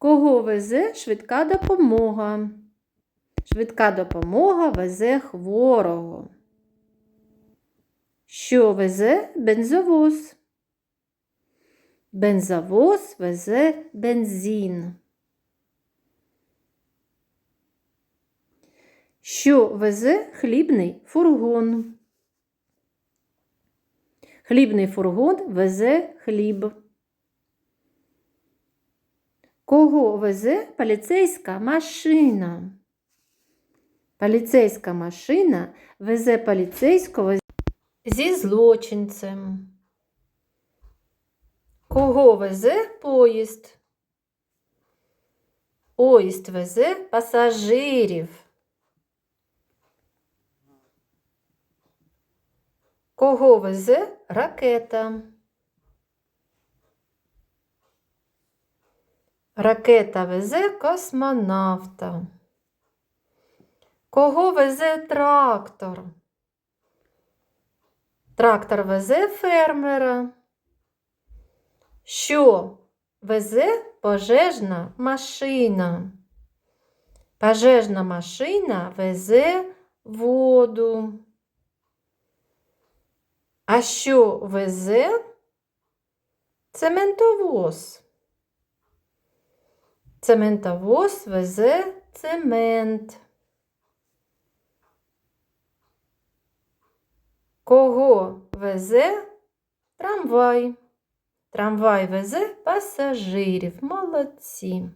Кого везе швидка допомога? Швидка допомога везе хворого. Що везе бензовоз? Бензовоз везе бензин. Що везе хлібний фургон? Хлібний фургон везе хліб. Кого везе поліцейська машина? Поліцейська машина везе поліцейського зі злочинцем. Кого везе поїзд? Поїзд везе пасажирів. Кого везе ракета? Ракета везе космонавта. Кого везе трактор? Трактор везе фермера. Що везе пожежна машина? Пожежна машина везе воду. А що везе цементовоз? Цементовоз везе цемент. Кого везе трамвай? Трамвай везе пасажирів. Молодці.